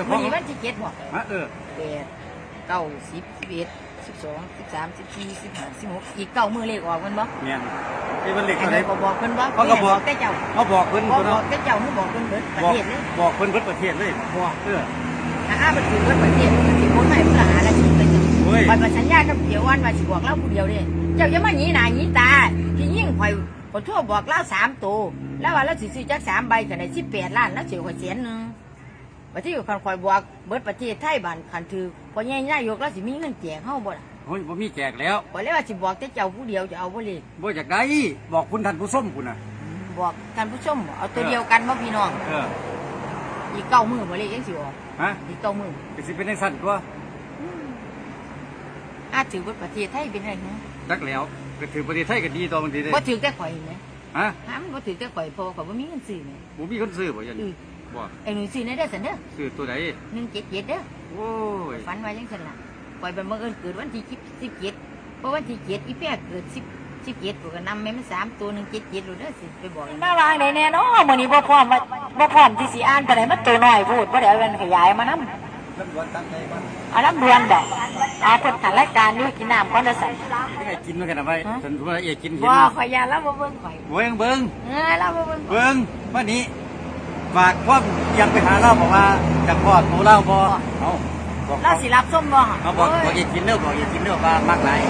ดี๋ยวพ่วัอนนี้วันที่เจ็ดบ่ฮะเออแปดเก้าสิบสิบเอ็ดสิบสองสิบสามสิบสี่สิบห้าสิบหกอีกเก้ามือเลขออกมันบ่เมียนไอ้มันเหล็กอัอะนไรนี้ก็บอกเพิ่นว่าเขาก็บอก แต่เจ้าเขาบอกเพิ่นบอกคนบอเนาะกแต่เจ้ามึงบอกเพิ่นเบิดประบอกเทศเลยบอกเพิ่นเพิ่นประเทศเลยบอกเออ ถ้าอ้ามันถือเบิดประเทศมันสิคนใหม่เพิ่นละหาละชีพไปจ้ะเฮ้ยไปมาสัญญากับเดี๋ยววันว่าสิบอกเล่าผู้เดียวเด้เจ้าอย่ามาหนีหน้าหนีตาพี่ยิ่งข่อยขอโทษบอกเล่าสามตัวแล้วว่าเราสิซื้อจักสามใบก็ได้สิบแปดล้านแล้วเสียข่อยแสนหนึง ประเทศคันข่อยบอกเบิดประเทศไทยบ้านคันถือพอแย่ๆยกแล้วสิมีเงินแจกเฮาบ่ล่ะโอ้ยบ่มีแจกแล้วข่อยเลยว่าสิบอกแต่เจ้าผู้เดียวจะเอาบ่เลยบ่อยากได้บอกคุณท่านผู้ส้มคุณน่ะ บอกท่านผู้ชมบ่เอาตัวเดียวกันบ่พี่น้อง เอออีกเก้ามือบ่เลยยังสิออกฮะอีกเก้ามือก็สิเป็นจังซั่นตัวอาจถือว่าประเทศไทยเป็นอะไรเนาะจักแล้วก็ถือประเทศไทยก็ดีต่อมันดีเด้บ่ถือแต่ข่อยไหมฮะหามันบ่ถือแต่ข่อยเพอข่อยบ่มีเงินซื้อไหมบ่มีคนซื้อบ่ยันอือ บ่ไอ้หนูซื้อในได้อสันเด้อซื้อตัวใดหนึ่งเจ็ดเจ็ดเด้อโอ้ยฝันไว้จังซั่นล่ะข่อยเป็นบังเอิญเกิดวันที่สิบสิบเจ็ดเพราะวันที่เจ็ดอีแป้เกิดสิบสิบเจ็ดผมก็นำแม่มันสามตัวหนึ่งเจ็ดเจ็ดรู้เด้อสิไปบอกมาวางได้แน่เนาะมื้อนี้บ่พร้อมบ่พร้อมที่สิอ่านปานใดมันตัวน้อยพูดบ่ได้เอามันขยายมานำตำรวจตั้งใจมันอาน้ำเดือนบอกอาเพิ่นถ่ายรายการอยู่กินน้ำก่อนเด้อสันยังไงกินด้วยกันเอาไว้ฉันว่าเอยกินเห็นบ่ข่อยยานแล้วบ่เบิ่งข่อยเบิ่งเบิ่งเออแล้วบ่เบิ่งข่อยเบิ่งวันนี้ ฝากความยังไปหาเราบอกว่าจากพ่อโตเล่าบ่เอาบอกเราสิรับส้มบ่เขาบอกโยบอกอย่ากินเด้อบอกอย่ากินเด้อว่ามากหลาย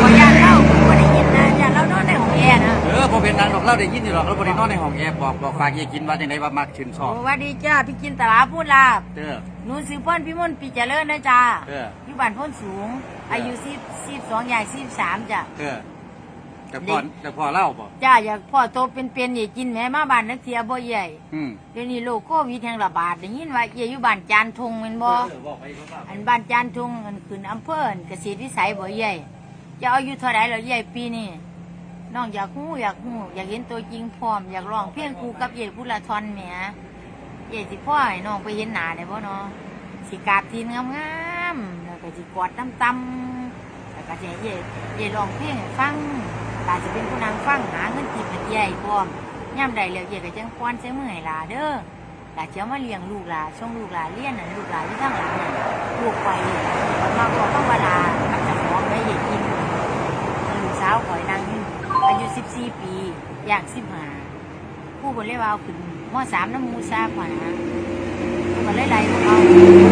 ข่อยยานเราบ่ได้ยินนะยานเรานอนในห้องแอร์นะเออพอเป็นนางดอกเล่าได้ยินอยู่หรอกเราบ่ได้นอนในห้องแอร์บอกบอกฝากอย่ากินว่าจังไดว่ามักชื่นชอบโอ้สวัสดีจ้าพี่กินตลาพูดลาบเด้อหนูซื้อเพิ่นพี่มนต์ปีเจริญนะจ้าเอออยู่บ้านโพ้นสูง อายุ10 12อย่าง13จ้ะเออ แต่พ่อแต่พ่อเล่าบ่จ้าอยากพ่อโตเป็นๆอย่ากินแม่มาบ้านนักเที่ยบ่ใหญ่อืมเดี๋ยวนี้โรคโควิดแห่งระบาดได้ยินว่าเอียอยู่บ้านจานทงแม่นบ่เออบอกไปเขาว่าอันบ้านจานทุงอันขึ้นอำเภออันเกษตรวิสัยบ่ใหญ่จะเอาอยู่เท่าไหร่แล้วใหญ่ปีนี้น้องอยากฮู้อยากฮู้อยากเห็นตัวจริงพร้อมอยากร้องเพลงคู่กับเย่พุทธทอนแหมเย่สิพ่อให้น้องไปเห็นหน้าได้บ่เนาะสิกราบทีนงามๆแล้วก็สิกอดตำๆแล้วก็สิให้เย่เย่ร้องเพลงให้ฟัง หลานจะเป็นผู้นางฟังหาเงินกินให้ใหญ่พร้อมย่ำใดแล้วเย่ก็จังควรใช้มือให้หลาเด้อหลาจะเอามาเลี้ยงลูกหลาช่วงลูกหลาเลี้ยนน่ะลูกหลาอยู่ทางหลังน่ะลูกไปมาขอพระวลากับจ้าของได้เห็นกินลูกสาวขอยนางอยู่อายุ14ปีอย่าง15ผู้คนเรียกว่าขึ้นม .3 น้ำมูซาขวานะผู้คนไล่พวกเรา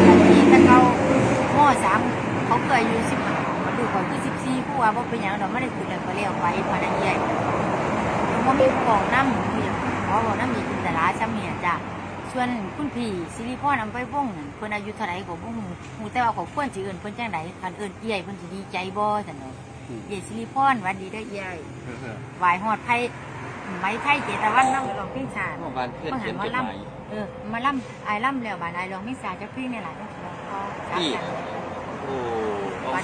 แต่ที่ตะเกาม3เขาเคยอายุ15มันดูข่อยคือ 14ผู้ว่าบ่เป็นหยังดอกไม่ได้ขึ้นเลยก็เลี้ยวไปพานันใหญ่มันมีผู้บอกน้ำผู้อย่างขอบอกน้ำมีกินแต่ละซ้ำเนี่ยจ้ะส่วนคุณพี่สิริพรนำไปวงนั่นเพิ่นอายุเท่าไหร่ก็บ่ฮู้ฮู้แต่ว่าเขาควรสิเอิ้นเพิ่นจังไดคันเอิ้นเอี้ยเพิ่นสิดีใจบ่ซั่นเนาะเอี้ยสิริพรหวัดดีเด้อเอี้ยเออเออไหวฮอดไผไหมไทยเจตวันนำร้องเพลงชาติเมื่อวานเพื่อนเพิ่นเขีหัยนนมาจดหล่ำมายเออมาล่ำอายล่ำแล้วบาดอายร้องเพลงชาติจักเพลงนี่ล่ะจังซี่ก็จับ พี่ กัน โอ้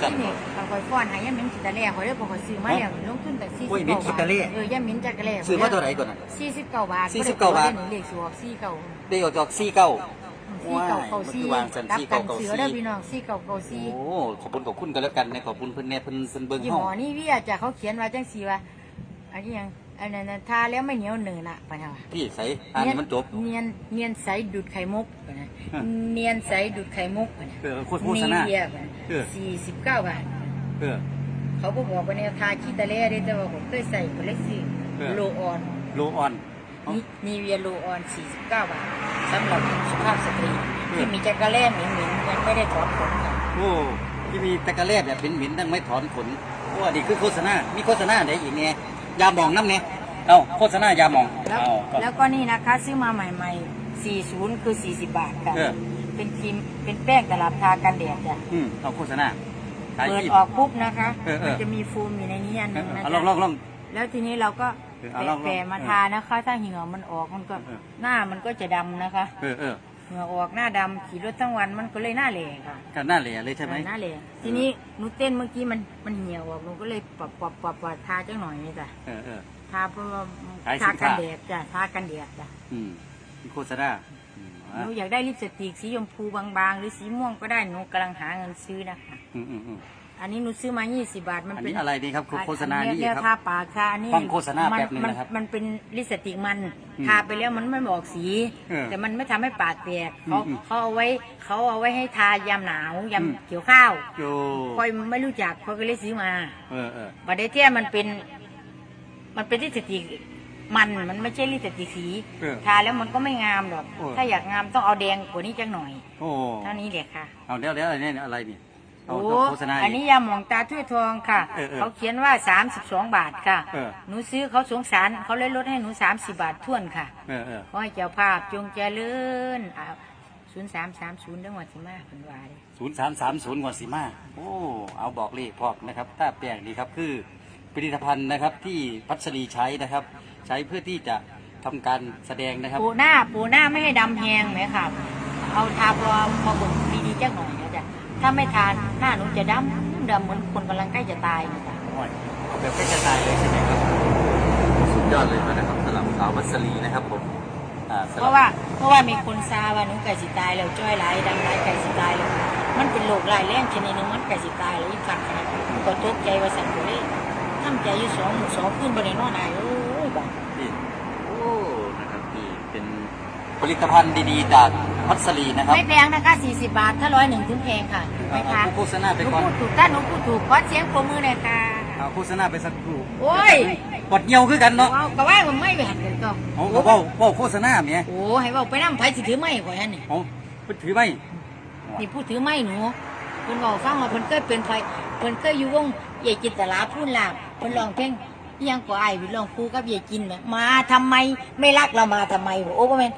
เอาวันสั่นนี้นี่บางคนฟ้อนหายามมิ้นจิตาเล่คอยเลือกคอยซื้อมาแล้วลงทุนแต่ซี่สิบเก้าบาทเออยามิ้นจักะแลซื้อมาเท่าไหร่ก่อนน่ะ49บาท49บาทเลขสวก49ได้ออกจากซี่เก้าสี่เก่าเก่าสี่ว้ามันคือวางสันรับสี่กัเก่านเสือได้พี่น้องสี่เก่าเก่าสี่โอ้ขอบคุณขอบคุณกันแล้วกันนะขอบคุณเพิ่นแน่เพิ่นเพิ่นเบิงยี่ห้องห้อนี่วิอาจะเขาเขียนว่าจังสีว่าอันนี้ยัง อันนั้นน่ะทาแล้วไม่เหนียวเหนือน่ะปะนะพี่ใส่อ่านให้มันจบ เนียนเนียนใสดูดไข่มุกปะนะฮะเนียนใสดูดไข่มุกปะนะเออโฆษโฆษณามีเดียปะเออ สี่สิบเก้าบาท เออ เขาก็บอกว่าเนี่ยทาขี้ตะเล่ได้แต่ว่าผมเคยใส่คนเล็กสี่เออ โลออนโลออน เอ้านี่นีเวียโลออนสี่สิบเก้าบาทสำหรับสุภาพสตรีเออ ที่มีจักระแล่เหม็นๆยังไม่ได้ถอนขนค่ะโอ้ที่มีตะกะแลบแบบเหม็นๆตั้งไม่ถอนขนโอ้อันนี้คือโฆษณา มีโฆษณาไหนอีกเนี่ย ยาหมองน้ำเนี่ยเอ้าโฆษณายาหมองแล้วเอาก็ แล้วก็นี่นะคะซื้อมาใหม่ๆ 40 คือ 40 บาทค่ะ เออ เป็นครีม เป็นแป้งตลับทากันแดดจ้ะ อืมเอาโฆษณาขายเปิดอีกออกปุ๊บนะคะ เออเออ มันจะมีโฟูมอยู่ในนี้อันหนึงนะเอาลองลจ๊ะองลอง แล้วทีนี้เราก็เออเอาลองๆแปะมาเออทานะคะ ถ้าเหงื่อมันออกมันก็เออ หน้ามันก็จะดำนะคะ เออเออ เหงื่อออกหน้าดำขี่รถทั้งวันมันก็เลยหน้าเหล่ค่ะกันหน้าเหล่เลยใช่ไหม หน้าเหล่ทีนี้หนูเต้นเมื่อกี้มันมันเหี่ยวออกหนูก็เลยปรับปรับปรับปรับทาจังหน่อยนี่จ้ะเออเออ ทาเพื่อว่าขายสิทานค้า กันแดดจ้ะทากันแดดจ้ะอืมมีโฆษณาอืมหนูอยากได้ลิปสติกสีชมพูบางๆ หรือสีม่วงก็ได้หนูกำลังหาเงินซื้อนะคะ อืมอืมอืม อันนี้หนูซื้อมา 20 บาท มันอันเป็นนี้อะไรดีครับโฆษณานี่เยครับทาปากค่ะอันนี้ฟังโฆษณามัแป๊บหนึ่งมันะครับมันเป็นลิปสติกมันอืมทาไปแล้วมันไม่บอกสี เออแต่มันไม่ทำให้ปากแตกเขาอืมเขาเอาไว้เขาเอาไว้ให้ทายามหนาวยามอืม เกี่ยวข้าวโยคอยไม่รู้จักคอยก็เลยซื้อมาเออเออบัดเดเทียมันเป็น มันเป็นลิปสติกมันมันไม่ใช่ลิปสติกสี เออ ทาแล้วมันก็ไม่งามหรอก เออ ถ้าอยากงามต้องเอาแดงกว่านี้จังหน่อย โอ้เท่านี้แหละค่ะ เอาเดี๋ยวเดี๋ยวอะไรเนี่ยอะไรเนี่ย เอาโอ้โฆษณาอันนี้ยาหมองตาถ้วยทองค่ะ เออเออเขาเขียนว่า 32 บาทค่ะ เออ หนูซื้อเขาสงสารเขาเลยลดให้หนู 30 บาทท่วนค่ะเออเออขอให้เจ้าภาพจงเจริญอ่า0330จังหวัดสิมาเป็นวาเลยศูนย์สามสามศูนย์กว่าสีมาโอ้ เอาบอกเลขพร้อมนะครับถ้าแปลงดีครับคือผลิตภัณฑ์นะครับที่พัชรีใช้นะครับ ใช้เพื่อที่จะทำการแสดงนะครับ ปูหน้าปูหน้าไม่ให้ดำแหงไหมค่ะเอาทาพอพอบ่นดีๆจังหน่อยนะจ๊ะ ถ้าไม่ทานหน้าหนูจะดำดำเหมือนคนกำลังใกล้จะตายนะจ๊ะโอ้ยเอาแบบไม่กระจายเลยใช่ไหมครับ สุดยอดเลยนะครับสำหรับสาววัสลีนะครับผมอ่าสำหเพรับราะว่าเพราะว่ามีคนซาว่าหนูไก่สิตายแล้วจ้อยหลายดำหลายไก่สิตายแล้วมันเป็นโรคร้ายแรงชนิดหนึงมันไก่สิตายแล้วอีกฝันขนาดนั้นก็ตกใจว่าสั่นก็เลยทำใจอยู่สองหมู่สองขึ้นบนในนอนอายโอ้ยบ้านี่โอ้นะครับนี่เป็นผลิตภัณฑ์ดีๆจาก พัสลีนะครับไม่แพงนะคะ 40 บาท ถ้าร้อยหนึ่งถึงแพงค่ะถูกไหมคะเอาโฆษณาไปหนูก่อนพูดถูกถ้าหนูพูดถูกขอเสียงปรบมือหน่อยค่ะ เอาโฆษณาไปสักครู่โอ้ยกดเงียวคือกันเนาะเอาก็ว่ามันไม่ไปหันกันก็เอาก็เว้าเว้าโฆษณาเมียโอ้ให้เว่าไปนั่งไผสิถือไม้ข่อยอันนี่ เอาไปถือไว้นี่พูดถือไม้หนูเพิ่นบอกฟังว่าเพิ่นเคยเป็นไฟเพิ่นเคยอยู่วงใหญ่จินตลาพูนลางเพิ่นร้องเพลงอิหยังกว่าไอ้ายวิร้องคู่กับใหญ่จินแหมมาทำไมไม่รักเรามาทำไมโอ้บ่แม่น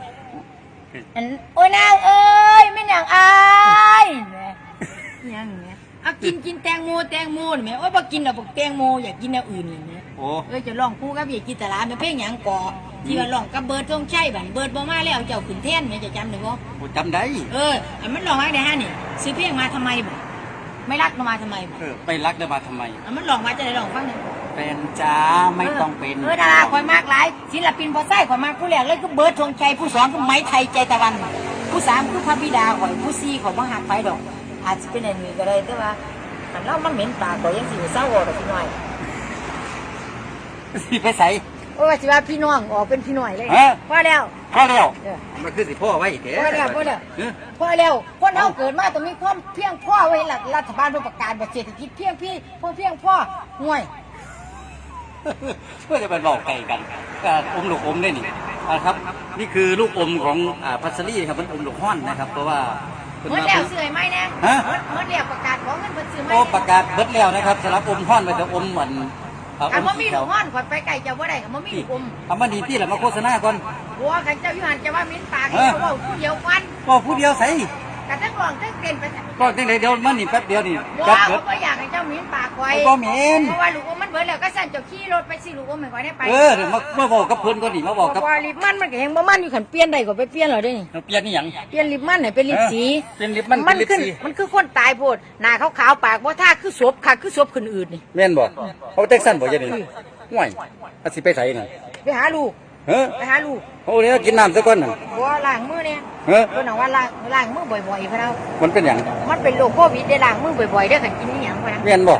อันโอ้ยนางเอ้ยไม่นางอายแหมอิหยังเนี่ยเอากินกินแตงโมแตงโมนี่แหมโอ้ยบ่กินดอกบอกแตงโมอยากกินแนวอื่นนี่แหมโอ้ เอ้ยจะร้องคู่กับใหญ่จินตลาแม่เพลงหยังก่อที่ว่าร้องกับเบิร์ดทงชัยบัดเบิร์ดบ่มาแล้วเจ้าขึ้นแท่นแม่จะจำได้บ่โหจำได้ เอออันมันลองไว้ได้ฮะนี่ซื้อเพียงมาทำไมบ่ไม่รักมาทำไมบ่เออ ไปรักได้มาทำไม อันมันลองมาจะได้ลองฟังหนึ่ง แฟนจ้าไม่ต้องเป็นเออดาราคอยมากหลายศิลปินพอไส้คอยมากผู้แรกเลยก็เบิร์ดธงชัยผู้สองก็ไม้ไทยใจตะวัน ผู้สามคือพระบิดาข่อยผู้สี่ข่อยบ่หักไฟดอก อาจจะเป็นอันนี้ก็ได้แต่ว่าอันเรามันเหม็นปากข่อยยังสิเศร้าออกดอกพี่น้อยสิไปใส่โอ้ยสิว่าพี่น้องออกเป็นพี่น้อยเลยฮะพอแล้วพอแล้วเออมันคือสิพ่อไว้เถพอแล้วพอแล้วเออพอแล้วคนเฮาเกิดมาต้องมีความเพียงพ่อไว้หลักรัฐบาลต้องประกาศว่าเศรษฐกิจเพียงพี่พ่อเพียงพ่อห่วย เพื่อจะไปบอกไก่กันก็อมลูกอมได้นี่นะครับ นี่คือลูกอมของอ่าพัสลีครับมันอมลูกห้อนนะครับ เพราะว่าเพิ่นเมื่อมาแล้วเพิ่งเสื่อยไหมนะฮะเมื่อเมื่อแล้วประกาศของเงินเพิ่นซื้อไหมโอ้ประกาศเบิดแล้วนะครับสำหรับอมห้อนไปแต่อมเหมือนเอ่ออคันมบ่มีสีลูขาวกฮ้อนข่อยไปไก่เจ้าบ่ได้คันบ่มีลูกอมเอามาดีที่แหละมาโฆษณาก่อน บัวคันเจ้าอยู่หันจะว่ามิ้นปากเออเจ้าเว้าผู้เดียวกันก็ผู้เดียวใส่ กันทั้งร้องทั้งเต้นไปซะก็ตั้งแต่เดียวมันนี่แป๊บเดียวนี่บัวแป๊บเขาเบิดบ่อยากให้เจ้ามิ้นปากข่อยเอาบ่เหม็นเพราะว่าลูกอมมันเบิดแล้วก็สั่นเจ้าขี่รถไปสิลูกอมให้ข่อยได้ไปเออเดี๋ยวมามาบอกกับเพิ่นก่อนนี่มาบอกกับว่าลิปมันมันก็ยังบ่มันอยู่คันเปลี่ยนได้ก็ไปเปลี่ยนแล้วเด้นี่เราเปลี่ยนนี่หยังเปลี่ยนลิปมันให้เป็นลิปสีเปลี่ยนลิปมันมัเป็นลิปขึ้นสีมันคือคนตายโพดหน้าขาวๆปากบ่ท่าคือศพค่ะคือศพคนอื่นนี่แม่นบ่เอาแท็กซันบ่ยันนี่ห่วยอาสิไปไสน่ะไปหาลูก เฮ้อไปหาลูกเอาเนี่ยกินน้ำซะก่อนน่ะบัวล้างมือเนี่ยเฮ้อเพิ่นบอกว่าล้างล้างมือบ่อยๆเพิ่นเอามันเป็นหยังมันเป็นโรคโควิดได้ล้างมือบ่อยๆได้อคันกินอีหยังเพิ่นนะแม่นบ่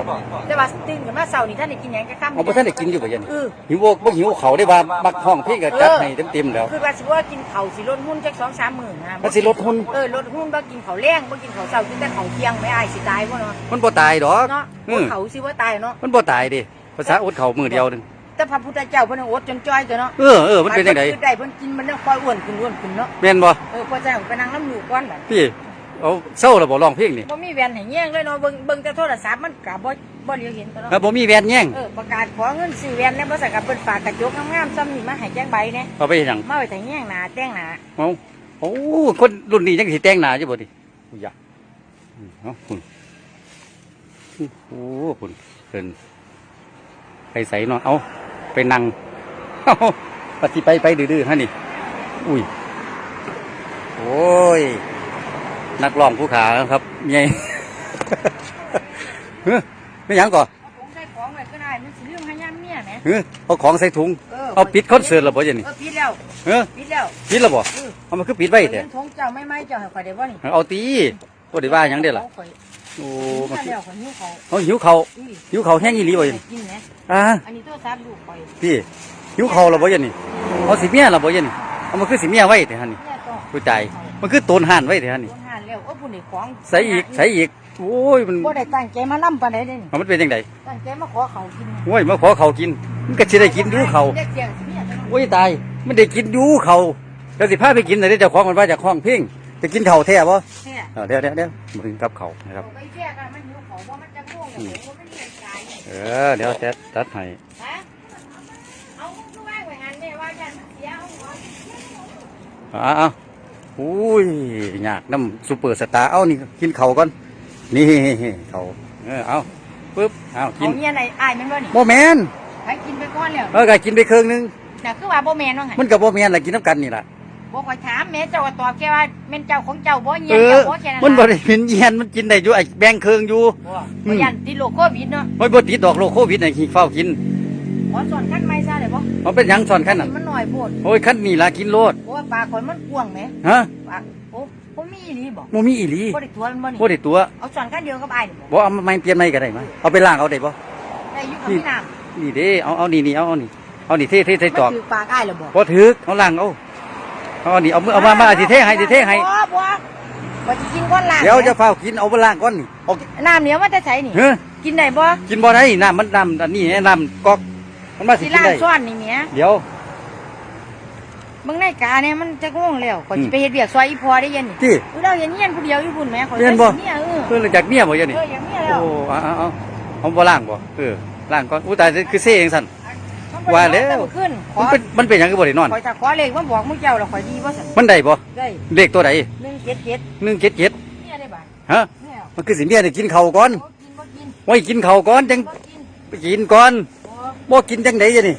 แต่ว่าตื่นขึ้นมาเช้านี่ท่านได้กินหยังก็ค่ำเอาบ่ทันได้กินอยู่บ่ยันเออหิวบ่บ่หิวเขาได้ว่ามักห้องพี่ก็จัดให้เต็มๆแล้วคือว่าสิว่ากินข้าวสิลดหุ้นจัก2-3มื้อนะมันสิลดหุ้นเออลดหุ้นบ่กินข้าวแรงบ่กินข้าวเช้ากินแต่ข้าวเที่ยงไม่อายสิตายบ่เนาะมันบ่ตายดอกเนาะอือเขาสิว่าตายเนาะมันบ่ตายดิภาษาอดเขามือเดียวหนึง แต่พระพุทธเจ้าเพิ่นอดจนจ้อยตัวเนาะเออเออมันเป็นจังไดคือได้เพิ่นกินมันแล้วค่อยอ้วนขึ้นอ้วนขึ้นเนาะแม่นบ่เออพอจะไปนั่งน้ำลูกก่อนบัดพี่เอาเศร้าแล้วบ่ร้องเพลงนี่บ่มีแว่นให้แย่งเลยเนาะเบิ่งเบิ่งแต่โทรศัพท์มันก็บ่บ่เหลียวเห็นตัวเนาะแล้วบ่มีแวนแย่งเออประกาศขอเงินซื้อแว่นแล้วบ่ใส่กับเพิ่นฝากกระจกงามๆซ้ำนี่มาให้แจ้งใบแหน่เอาไปเฮ็ดหยังมาไว้แต่แย่งหน้าแต่งหน้าเอาโอ้คนรุ่นนี้ยังสิแต่งหน้าอยู่บ่ดิอุ้ยยะอืมเอาคุณโอ้คุณเพิ่นไปใส่เนาะเอา ไปนั่งเอาปฏิไปไปดื้อๆฮะนี่ อุ้ย โอ้ย นักร้องผู้ขาครับเมียเฮ้ยไม่หยังก่อนผมใส่ของไว้ก็ได้มันสิเรื่องให้ยามเมียแหมเฮ้ยเอาของใส่ถุง เออเอาปิดคอนเสิร์ตแล้วบ่เจนี่เออปิดแล้วเฮ้ยปิดแล้วปิดแล้วบ่เออเอามันคือปิดไว้แต่เงินทงเจ้าไม่ไม่เจ้าให้ข่อยได้บ่นี่เอาตีบ่ได้ว่าหยังเด้อล่ะข่อย โอ้มามาเดียวคนหิวเขาเขาหิวเขาวอุ้ยหิวเขาวแห้งอีหลีบ่ยันกินไหมอ่าอันนี้ตัวซับลูกคอยพี่หิวเขาวแล้วบ่ยันนี่เอาสิเมียแล้วบ่ยันนี่เอามันคือสิเมียไว้แต่ฮันนี่แม่ต้องผู้ใจมันคือโตนห่านไว้แต่ฮันนี่โดนหันแล้วโอ้ผู้นี่ของใส่อีกใส่อีกโอ้ยมันบ่ได้ตั้งใจมาล่ำปานใดเด้นี่มันเป็นจังไดตั้งใจมาขอเขากินโอ้ยมาขอเขาวกิน มันก็สิได้กินอยู่เขาวเด็กเสียงสิเนี่ยโอ้ยตายมันได้กินอยู่เขาวแล้วสิพาไปกินแต่เจ้าของมันว่าจากห้องเพ่ง จะกินเขาวแท้บ่เนี่ยเอาเดี๋ยวเดี๋ยวเดี๋ยวมาถึงกับเขาวนะครับ ไปแยกกันมันหิวเขาว่ามันจะง่วงกับผมว่ามันเรียนใจเออเดี๋ยวแจ๊ดตัดให้ฮะเอาลูกว่างไว้หันแม่ว่ายันเสียเอาหัวเอ้าวอุ้ยอยากน้ำซูเปอร์สตาร์เอานี่กินเขาวก่อนนี่เขาเออเอาปึ๊บเอากิเขานเนี่ยไหนอายมันบ่นี่โมแมนให้กินไปก่อนแล้วเออก็กินไปครึ่งหนึง น่ะคือว่าบ่แม่นว่าหั่นมันกับโมแมนแหละกินน้ำกันนี่แหละ บ่ค่อยถามแม่เจ้าก็ตอบแค่ว่าแม่นเจ้าของเจ้าบ่เงียเอบอเจ้าบ่แค่นั้นมันบ่ล่ะได้เป็นเยียนมันกินได้อยู่ไอ้แบ่งครึ่งอยู่ บ่บ่ยันติดโรคโควิดเนาะไม่บ่ติดดอกโรคโควิดไอ้ขี้เฝ้ากิน ขอสอนขั้นไม้ซะได้บ่มันเป็นหยังซ่อนขั้นน่ะมันน้อยโพดโอ้ยขั้นนี่ล่ะกินโลดเพราะว่าปลาข่อยมันกว้างแหมฮะปลาโอ้บ่มีอีหลีบ่โมมีอีหลีบ่ได้ตัวมันบ่นี่บ่ได้ตัวเอาสอนขั้นเดียวกับอ้ายนี่บ่บ่เอามาไม่เปลี่ยนไม่ก็ได้มาเอาไปล้างเอาได้บ่ ได้อยู่กับพี่น้ำนี่เด้เอาเอานี่นี่เอาเอานี่เอานี่เทเทเทจอกมันถือปลาอ้ายแล้วบ่บ่ถือเอาล้างเอา เอาอันนี้เอามือเอามามาสิเทให้สิเทให้บ่บ่บ่สิกินก้อนล่างเดี๋ยวจะเฝ้ากินเอาไปล้างก่อนนี่เอาน้ำเหนียวมันจะใส่นี่เฮ้ยกินได้บ่กินบ่ได้น้ำมันน้ำอันนี้น้ำก๊อกมันมาสิสิกินล้างได้ซ้อนนี่แหมเดี๋ยวมึงในกาเนี่ยมันจะง่วงแล้วข่อยอืสิมไปเฮ็ดเวียกซอยอีพอได้ยันนี่ที่เออเราอย่างเงี้ยผู้เดียวอยู่พุ่นแหม่ข่อยเรียนบ่เนี่ยเออเพิ่นจากเมียบ่เดี๋ยวนี้เอออย่างเงี้ยแล้วโอ้เอาเอาเอาเอาบ่ล้างบ่เออล้างก่อนอู้ตายคือเซ่เองสั่น ว่าแล้วขึ้นขมัอนเป็นมันเป็นหยังคือบ่ได้นอน ข่อยจะขอเลขมันบอกมึงเจ้าแล้วข่อยดีบ่สั่นมันได้บ่ได้เลขตัวใด177 177เนี่ยได้บ่าฮะ เนี่ยมันคือสิเมียได้กินข้าวก่อนบ่กินบ่กินไว้กินข้าวก่อนจังบ่กินไปกินก่อนบ่บ่กินจังได๋นี่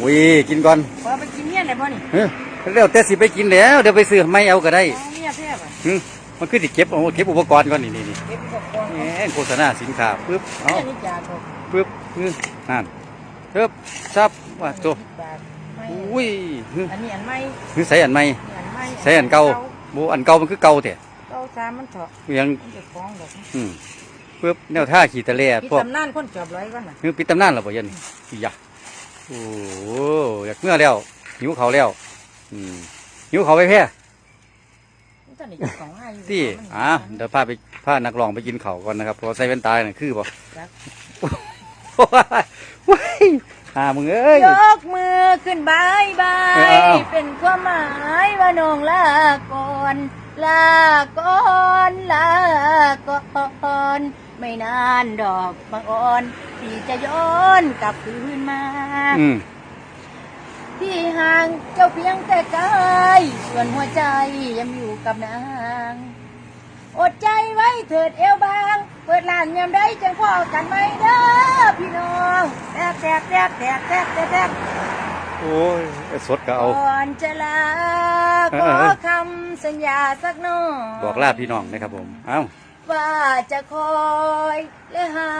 อุ้ยกินก่อนบ่ไปกินเนี่ยได้บ่นี่เฮ้ยแล้วแต่สิไปกินแล้วเดี๋ยวไปซื้อไม่เอาก็ได้เอาเนี่ยแท้บ่หึมันคือสิเก็บเอาเก็บอุปกรณ์ก่อนนี่นี่นี่เก็บกับกองแหมโฆษณาสินค้าปึ๊บเอาเนี่ยนี่จ้าก็ปึ๊บฮึนั่น ปึ๊บซับว่าโตบาทไม่อุ้ยฮึอันนี้อันใหม่ฮึใส่อันใหม่อันใหม่ใส่อันเก่าบ่อันเก่ามันคือเก่าแท้เก่าสามมันเถาะยังมันจะฟ้องดอกอืมปึ๊บแนวท่าขี่ตะแล่พี่พวกตำนานคนจอบร้อยก่อนน่ะฮึปิดตำนานแล้วบ่ยันอีหยะโอ้โหอยากเมื่อแล้วหิวเขาวแล้วอืมหิวเขาวไปแพ้มันจะได้ของง่ายอยู่ที่มันอ่าเดี๋ยวพาไปพานักร้องไปกินเขาวก่อนนะครับเพราะใส่แว่นตาเนี่ยคือบ่จัก ว้ายหามึงเอ้ย ยกมือขึ้นบายบาเออยเอาเป็นความหมายว่าน้องลาก่อนลาก่อนลาก่อนไม่นานดอกบางอ่อนที่จะย้อนกลับคืนมา อืม ที่ห่างเจ้าเพียงแต่กายส่วนหัวใจยังอยู่กับนาง อดใจไว้เถิดเอวบาง เปิดร้านยามได้จังพ่อกันไหมเด้อพี่น้องแทกแทกแทกแทกแทกแทกแทกโอ้ยไอ้สดก็เอาก่อนจะลาเอขออเออคำสัญญาสักหน่อยบอกลาพี่น้องนะครับผมเอ้าว่าจะคอยและหา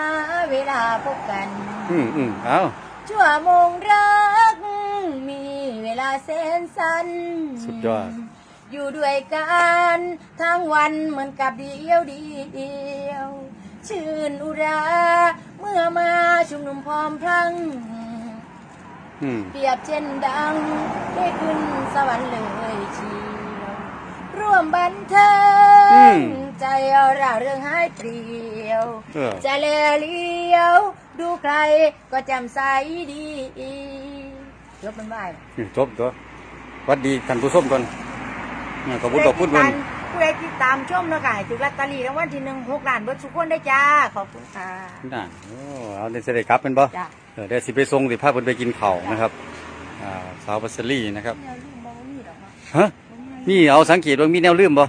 เวลาพบกัน อืมอืมเอ้าชั่วโมงรัก มีเวลาแสนสั้นสุดยอด อยู่ด้วยกันทั้งวันเหมือนกับเดียวเดียว ชื่นอุรา เมื่อมาชุมนุมพร้อมพลังอืมเปรียบเช่นดัง ได้ขึ้นสวรรค์เลยเชียวร่วมบันเทิอืงมใจเอาราเรื่องหายเปลี่ยวเออจะแลเลี้ยว ดูใครก็จำใสดียกมันไหวอืมจบตัวหวัดดีท่านผู้ชมก่อนเออ ขอบคุณขอบคุณเพิ่นผู้ใดติดตามชมเนาะค่ะให้ถูกลอตเตอรี่รางวัลที่หนึ่งหกล้านเบิร์ดทุกคนได้จ้า ขอบคุณค่ะน่ะโอ้เอาเดี๋ยวสิได้กลับเป็นบ่จ้าเออเดี๋ยวสิไปส่งสิพาเพิ่นไปกินข้าวนะครับอ่าสาวบัสลี่นะครับแนวลืมบ่มีดอกเนาะฮะนี่เอาสังเกตว่ามีแนวลืมบ่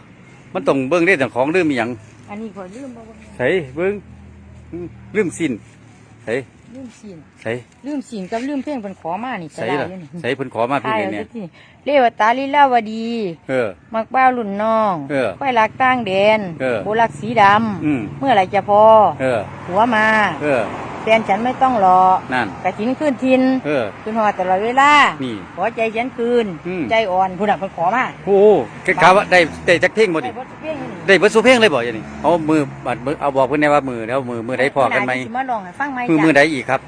มันต้องเบิ่งได้แต่ของลืมมีหยังอันนี้ก็ลืมบ่บ่มีไสเบิ่งอืมลืมสิ้นไส ลืมศีลไสลืมศีลกับลืมเพลงเป็นขอมานี่ใส่ก็ได้ล่ะอยู่นี่ใส่เพิ่นขอมาเพิ่นใช่เนี่ยเอาสิเรวตาลีลาวดี เออ มักบ้าวรุ่นน้องเออค่อยรักตั้งแดนเออโบรักสีดอืมำเมื่อไหรจะพอเออ หัวมา เออค แฟนฉันไม่ต้องรอนั่นกระถินขึ้นทินเออขึ้นหอดตลอดเวลานี่ขอใจฉันคืนอืมใจอ่อนผู้นักคนขอมาโอ้โหคือข่าวว่าได้ได้จักเพลงบ่ได้ดิบทเพลงนี่ได้เบิดสู่เพลงเลยบ่อย่างนี้เอามือบัดมือเอาบอกเพิ่นแน่ว่ามือแล้วมือมือใดพอกันไหมสิมาลองให้ฟังไหมมือจ้ะมือใดอีกครับ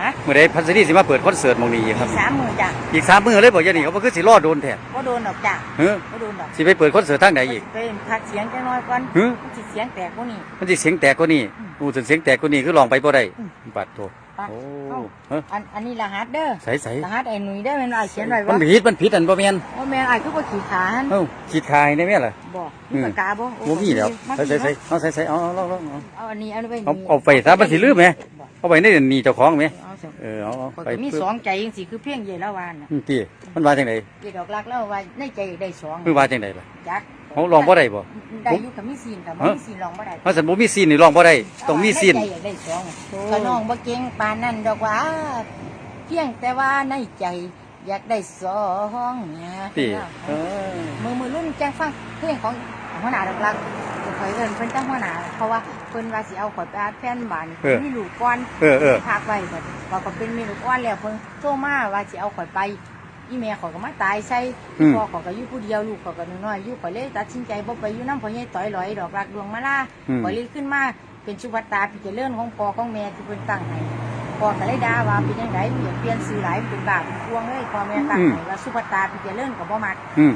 ฮะมือใดพัสดีสิมาเปิดคอนเสิร์ตหมองนี้อีกครับ สามมือจ้ะอีกสามมือเลยบ่อย่างนี้เขาบ่คือสิรอโดนแท้ก็โดนดอกจ้ะเฮ้อก็โดนดอกสิไปเปิดคอนเสิร์ตทางใดอีก ไปพักเสียงจังน้อยก่อนเฮ้อมันสิเสียงแตกกว่านี้ มันสิเสียงแตกกว่านี้อืมอู้ถึงเสียงแตกกว่านี้คือร้องไปบ่ได้อืม บัดโตไปโอ้เอ้าเฮ้ออันอันนี้รหัสเด้อใส่ใส่รหัสไอ้หนุ่ยได้อแม่นอ้ายเขียนไว้มันบ่ผิดมันผิดอันบ่แม่นว่าแม่นอ้ายคือบ่ขี่ขาหันเอ้าขีดคายได้แม่ล่ะบ่อืมีมปากกาบ่โอ้บ่มีแล้วมาใส่ใส่ขี่ใส่เอาใส่ใส่เอาเอาเอาเอาเอา เอาอันนี้เอาไว้เอานี่เอาไปซะมันสิลืมไหม เอาไปในนี่เจ้าของไหม เอา สิเออเอาเอาข้อยไปก็มีสองใจจังซี่คือเพียงเยละวานน่ะอืมพี่มันว่าจังไดเกี่ดอกรักแล้วว่าในใจได้สองคือว่าจังไดล่ะจักเขาลองบ่ได้บ่ ได้อยู่กับมีซีนกับบ่ฮะ มีซีนลองบ่ได้เพราะสันบ่มีซีนนี่ลองบ่ได้ต้องมีซีน ในใจอยากได้สองถ้าน้องบ่เก่งปานนั้นดอกว่าเพียงแต่ว่าในใจอยากได้สองเนี่ยพี่เออมือมือรุ่นแจ้งฟังเพลงของหัวหน้าดอกรักข่อยเอิ้นเพิ่นจังหัวหน้าเพราะว่า เพิ่นว่าสิเอาข่อยไปอัดแผ่นบ้านมีลูกก่อนเออเออพากไว้บัดว่าข่อยเป็นมีลูกอ่อนแล้วเพิ่นโทรมาว่าสิเอาข่อยไปอีแม่ข่อยก็มาตายใส่พ่อข่อยก็อยู่ผู้เดียวลูกข่อยก็น้อยๆอยู่ข่อยเลยตัดสินใจบ่ไปอยู่นำพ่อใหญ่ต่อยหลอยดอกรักดวงมาลาอืม ข่อยเลยขึ้นมาเป็นชุวัตตาพิจเลื่อนของพ่อของแม่ที่เพิ่นตั้งให้พ่อก็เลยด่าว่าเป็นจังไดมีอยากเปลี่ยนชื่อหลายเป็นบาปเป็นพวงเลยพ่อแม่ตั้งให้ว่าสุภัตตาพิจเลื่อนก็บ่มัก อืม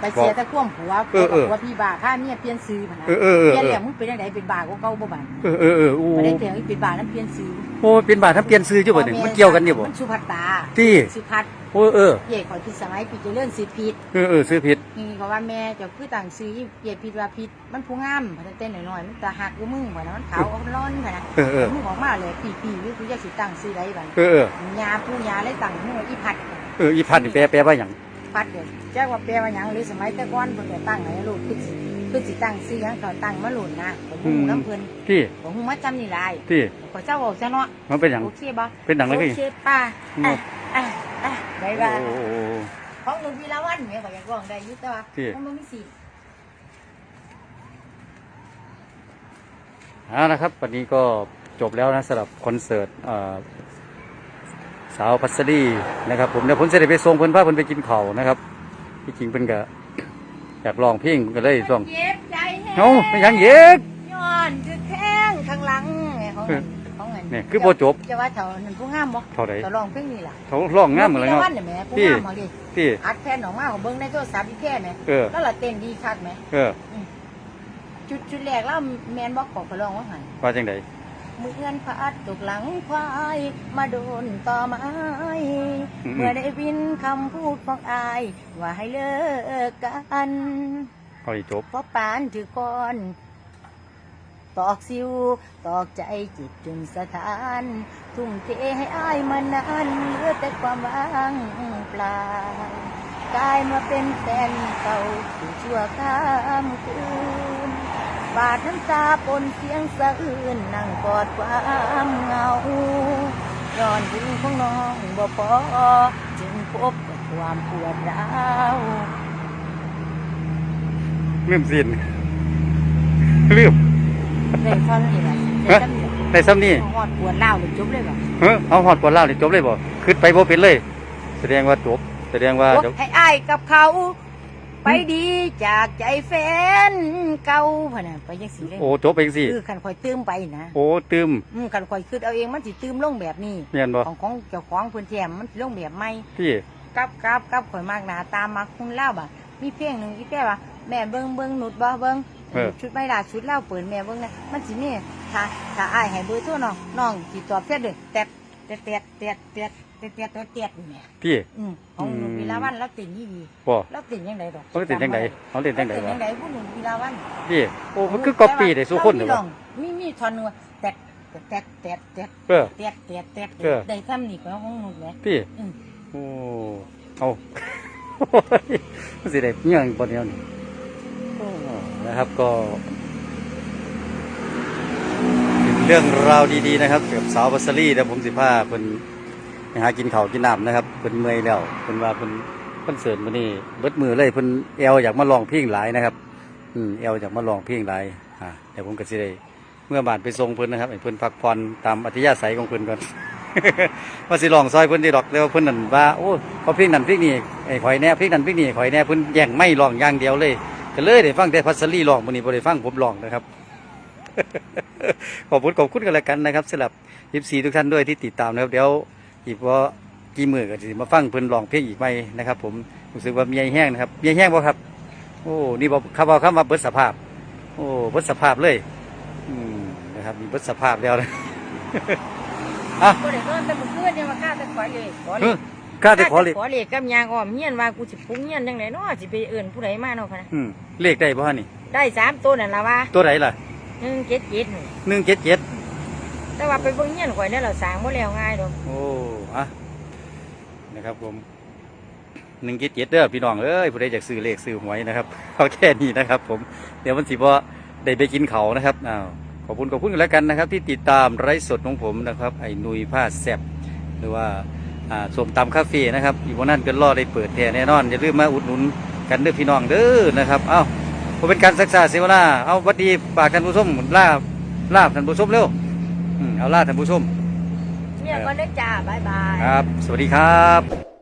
ไปเสียแต่ความผัวเออเออผัวพี่บาข้าเมียเปลี่ยนซื้อพะนะเออเออเออเปลี่ยนแล้วมึงเป็นจังไดเป็นบาก็เก่าบ่บาดเออเออเอออู้บ่ได้เถียงอีเป็นบาแล้วเปลี่ยนซื้อโอ้เป็นบาทถ้าเปลี่ยนซื้ออยู่บ่นี่มันเกี่ยวกันอยู่บ่มันสุภัตตาที่สุพัดโอ้เออเย่ขอยพิดสมัยพิจเลื่อนซื้อผิดเออเออซื้อผิดนี่เพราะว่าแม่เจะคือต่างซื้อเย่ผิดว่าผิดมันผู้งามพะเต้นหน่อยๆมันตาหักอยู่มึงพะนะมันขาวมันร้อนพะนะเออเออมึงออกมาเลยปีๆหรือกูจะสิตั้งซื้อไดบัดเออเออยาผู้ยาเลยตั้งมึงว่าอีพัดเอออีพันนี่แปลแปลว่าหยัง พัดเด้อแจ้งว่าแปลว่าหยังหรือสมัยแต่ก่อนเพิ่นก็ตั้งให้ลูกคือสิคือสิตั้งซื้อหยังเขาตั้งมาหล่นนะผมฮู้น้ำเพิ่นที่ผมฮู้มาจำนี่หลายที่ขอเจ้าบอกซะเนาะมันเป็นหยังโอเคบ่เป็นหยังเลยโอพี่เคป้าอืมอะอะอะบ๊ายบายโอ้โอ้โอ้ของหนูวีละวันแม่ก็อยากร้องได้อยู่แต่ว่าที่มันบ่มีสิทธิ์เอานะครับวันนี้ก็จบแล้วนะสำหรับคอนเสิร์ตเอ่อ สาวพัสดีนะครับ ผมเดี๋ยวผมจะได้ไปส่งเพิ่นพาเพิ่นไปกินข้าวนะครับที่จริงเพิ่นก็อยากร้องเพลงก็เลยร้องเจ็บใจแฮะเอ้าไม่ยังเย็กย้อนคือแข้งข้างหลังแม่ของเออของเงินเนี่ยคือบ่จบจะว่าเท่านั้นผู้งามบ่เท่าใดจะร้องเพลงนี้ล่ะเขาร้องงามเหมือนกันวีละเนาะวันเนี่ยแม่ผู้ที่งามมาดิที่อัดแผ่นออกมาของเบิ้งในโทรศัพท์อีแค่ไหมเออแล้วละเต้นดีคักไหมเออจุดจุดแรกแล้วแมนบอกขอกระลองว่าหันว่าจังได มือเอื้อนพัดตกหลังควาย มาโดนต่อไม้อืมเมื่อได้วินคำพูดของอาย ว่าให้เลิกกันพอดีจบ เพราะปานถือก้อน ตอกซิว ตอกใจจิตจนสถาน ทุ่มเทให้อายมานานเหลือแต่ความว่างเปล่ากลายมาเป็นแฟนเก่าอยู่ชั่วข้ามคืน บาดน้ำตาปนเสียงสะอื้นนั่งกอดความเหงาย้อนถึงของน้องบ่พอจึงพบกับความปวดร้าวลืมสินลืมได้ฟังนี่แหละฮะในซ้ำนี่หอดปวดร้าวเลยจบเลยบ่เฮ้ยเอาหอดปวดเล่าวนี่จบเลยบ่ขึ้นไปบ่เป็นเลย แสดงว่าจบแสดงว่าเดี๋ยวให้อายกับเขา ไปดีจากใจแฟนเก่าพะน่ะไปยังสีเลยโอ้จบไปจังซี่คือคันคอยตื้มไปนะโอ้ตืมอืมคันคอยคืดเอาเองมันสิตื้มลงแบบนี้เมียนบ่ของของเจ้าของเพื้นแถมมันสิลงแบบใหม่พี่กับกับกับข่อยมากหนาตามมักคุณเล่าบ่ะมีเพลงหนึ่งอีแป้ว่าแม่เบิ้งเบิ้งหนุดบ่เบิ้งเออชุดไม่ล่ะชุดเล่าเปิดแม่เบิ้งนะมันสิมีถ้าถ้าอ้ายให้เบอร์โทรน้องน้องสิตอบแค่เด้อแตดแตดแตดแตด แตดแตดแตดแตดแตดนี่แหม่พี่ อืมของหนุ่มอืม วีลาวันแล้วติ่นนี่ดีบ่แล้วติ่นยังไงดอกเขาเล่นจังไดเขาเล่นจังไดติ่นวะยังไงผู้หนุ่มวีลาวันพี่โอ้มันคือก๊อปปี้ได้สู้คนเด้อแต่วะว่าเรามีมีท่อนหนึงว่าแตดแตดแตดแตดเออ แตดแตดแตดเออ ได้ซ้ำนี่ของของหนุ่มแหละพี่อืมโอ้เอาโอ้ยมันสิได้เงี้ยงบ่เดียวนี่โอ้นะครับก็เป็นเรื่องราวดีๆนะครับเกี่ยวกับสาวบัสซารี่เดี๋ยวผมสิพาเพิ่น ไปหากินเขาวกินน้ำนะครับเพิ่นเมื่อยแล้วเพิ่นว่าเพิ่นคอนเสิร์ตมื้อนี้เบิดมือเลยเพิ่นแอลอยากมาลองเพลงหลายนะครับ อืมแอลอยากมาลองเพลงหลายอ่าเดี๋ยวผมก็สิได้เมื่อบาทไปส่งเพิ่นนะครับให้เพิ่นพักผ่อนตามอัธยาศัยของเพิ่นก่อน ว่าสิลองซอยเพิ่นได้ดอกแต่ว่าเพิ่นนั่นว่าโอ้พอพริกนั่นพริกนี่ไอ้ข่อยแน่พริกนั่นพริกนี่ข่อยแน่เพิ่นแย่งไม่ลองอย่างเดียวเลยก็เลยได้ฟังแต่พัสลีลองมื้อนี้บ่ได้ฟังผมลองนะครับ ขอบคุณขอบคุณกันแล้วกันนะครับสำหรับ24ทุกท่านด้วยที่ติดตามนะครับเดี๋ยว อีกว่ากี่มื้อก็สิมาฟังเพิ่นร้องเพลงอีกไหมนะครับ ผมรู้สึกว่าเมียแห้งนะครับเมียแห้งบ่ครับ โอ้นี่บ่คำว่าคำว่าเบิดสภาพ โอ้เบิดสภาพเลย อืมนะครับมีเบิดสภาพแล้วนะอะบ่ได้นอนแต่เมื่อคืนเนี่ยว่าข้าแต่ขอเลยขอเลเฮ้ยกล้าแต่ขอเลขขอเลขกับยางอ้อมเฮียนว่ากูสิปรุงเฮียนจังไดเนาะสิไปเอิ้นผู้ใดมาเนาะคะนะอืมเลขได้บ่ฮะนี่ได้สามตัวนั่นล่ะว่าตัวไหนล่ะหนึ่งเจ็ดเจ็ดนี่หนึ่งเจ็ดเจ็ด แต่ว่าไปเบิ่งเฮียนข่อยเนี่ยเราสร้างบ่แล้วง่ายดอกโอ้อะนะครับผมหนึ่งเจ็ดเจ็ดเด้อพี่น้องเอ้ยผู้ใดอยากซื้อเลขซื้อหวยนะครับเอาแค่นี้นะครับ ผมเดี๋ยวมันสิบ่ได้ไปกินเขานะครับอ้าวขอบคุณขอบคุณกันแล้วกันนะครับ ที่ติดตามไลฟ์สดของผมนะครับ ไอ้นุยผ้าแซบหรือว่าอ่าสมตำคาเฟ่นะครับอีวันนั้นกินรอได้เปิดแท้แน่นอนอย่าลืมมาอุดหนุนกันเด้อพี่น้องเด้อนะครับเอ้าผมเป็นการศึกษาเสวนาเอาวัดดีฝากท่านผู้ชมลาลาท่านผู้ชมเร็ว อืมเอาลาท่านผู้ชม เนี่ยก็ได้อจ้าบ๊ายบาย ครับ สวัสดีครับ